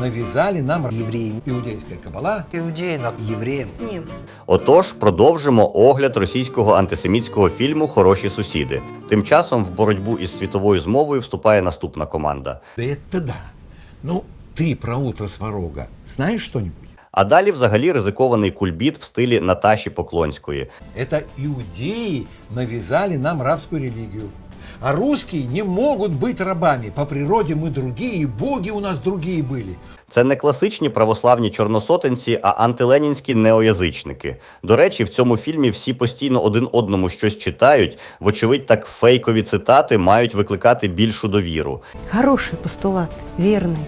Навязали нам евреи. Иудейская кабала. Иудеи над евреем. Немцы. Отож, продовжимо огляд російського антисемітського фільму Хороші сусіди. Тим часом в боротьбу із світовою змовою вступає наступна команда. Да это да. Ну, ты про утро сварога знаешь что-нибудь? А далі взагалі ризикований кульбіт в стилі Наташі Поклонської. Это иудеи навязали нам рабскую религию. А русские не могут быть рабами. По природе мы другие, и боги у нас другие были. Це не класичні православні чорносотенці, а антиленінські неоязичники. До речі, в цьому фільмі всі постійно один одному щось читають. Вочевидь, так фейкові цитати мають викликати більшу довіру. Хороший постулат, верный,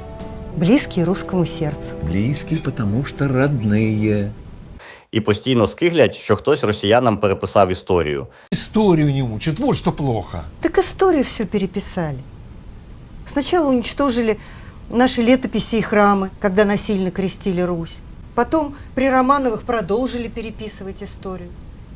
близкий русскому сердцу. Близкие, потому что родные. І постійно скиглять, що хтось росіянам переписав історію. Историю не учат, вот что плохо. Так историю все переписали. Сначала уничтожили наши летописи и храмы, когда насильно крестили Русь. Потом при Романовых продолжили переписывать историю.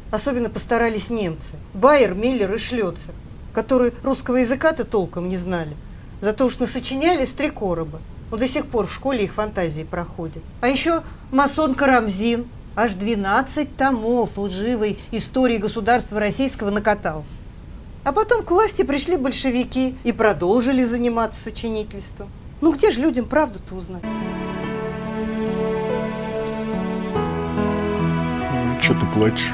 Особенно постарались немцы. Байер, Миллер и Шлёцер, которые русского языка-то толком не знали. Зато уж насочиняли с три короба. Но до сих пор в школе их фантазии проходят. А еще масон Карамзин аж 12 томов лживой истории государства российского накатал. А потом к власти пришли большевики и продолжили заниматься сочинительством. Ну где же людям правду-то узнать? Что ты плачешь?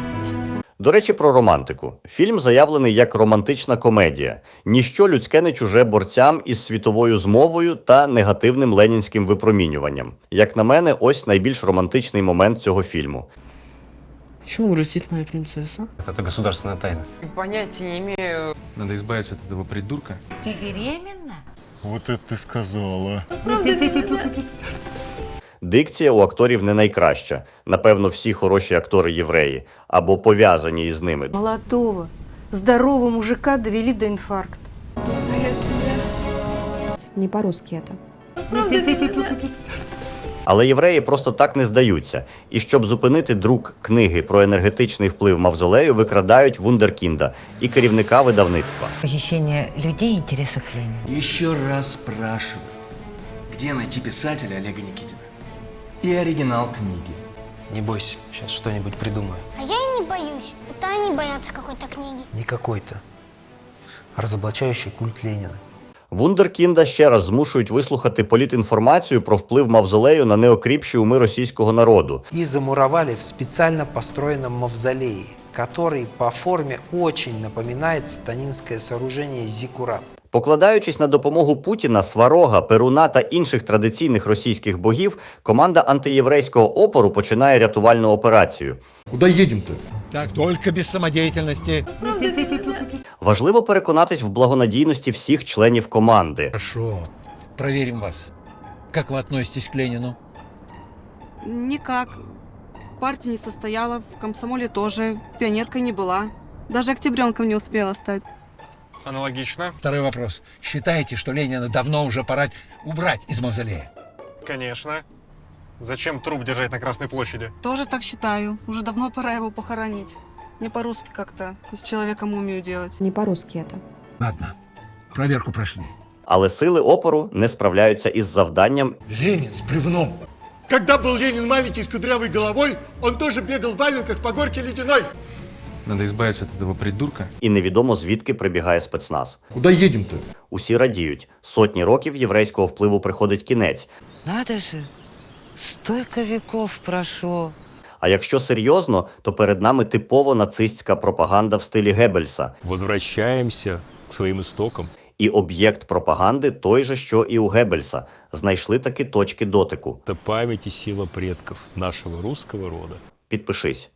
До речі, про романтику. Фільм заявлений як романтична комедія. Ніщо людське не чуже борцям із світовою змовою та негативним ленінським випромінюванням. Як на мене, ось найбільш романтичний момент цього фільму. Почему грустит моя принцесса? Это государственная тайна. Понятия не имею. Надо избавиться от этого придурка. Ты беременна? Вот это ты сказала. Дикція у акторів не найкраща. Напевно, всі хороші актори євреї або пов'язані із ними. Молодого, здорового мужика довели до инфаркта. Не по-русски это. Але євреї просто так не здаються. І щоб зупинити друк книги про енергетичний вплив мавзолею, викрадають вундеркінда і керівника видавництва. Похищение людей интереса к Ленину. Еще раз спрашиваю, где найти писателя Олега Никитина? И оригинал книги. Не бойся, сейчас что-нибудь придумаю. А я и не боюсь. Это они боятся какой-то книги. Не какой-то. а Разоблачающий культ Ленина. Вундеркінда ще раз змушують вислухати політінформацію про вплив мавзолею на неокріпші уми російського народу. І замурували в спеціально построєному мавзолее, который по форме очень напоминает сатанинское сооружение Зиккурат. Покладаючись на допомогу Путіна, Сварога, Перуна та інших традиційних російських богів, команда антиєврейського опору починає рятувальну операцію. Куда едем-то? Так, только без самодеятельности. Важливо переконатись в благонадійності всіх членів команди. Хорошо. Проверим вас. Как вы относитесь к Ленину? Никак. Партия не состояла, в комсомоле тоже, пионеркой не была. Даже октябренком не успела стать. Аналогично. Второй вопрос. Считаете, что Ленина давно уже пора убрать из мавзолея? Конечно. Зачем труп держать на Красной площади? Тоже так считаю. Уже давно пора его похоронить. Не по-русски как-то, из человека мумию делать. Не по-русски это. Ладно. Проверку прошли. Але сили опору не справляються із завданням Ленин с бревном. Когда был Ленин маленький с кудрявой головой, он тоже бегал в валенках по горке ледяной. Надо избавиться от этого придурка. і невідомо звідки прибігає спецназ. Куда едем-то? Усі радіють. Сотні років єврейського впливу приходить кінець. Надо же, столько веков прошло. А якщо серйозно, то перед нами типово нацистська пропаганда в стилі Геббельса. Возвращаемся к своим истокам. І об'єкт пропаганди той же, що і у Геббельса. Знайшли такі точки дотику. Та память сіла сила предков нашого русского рода. Підпишись.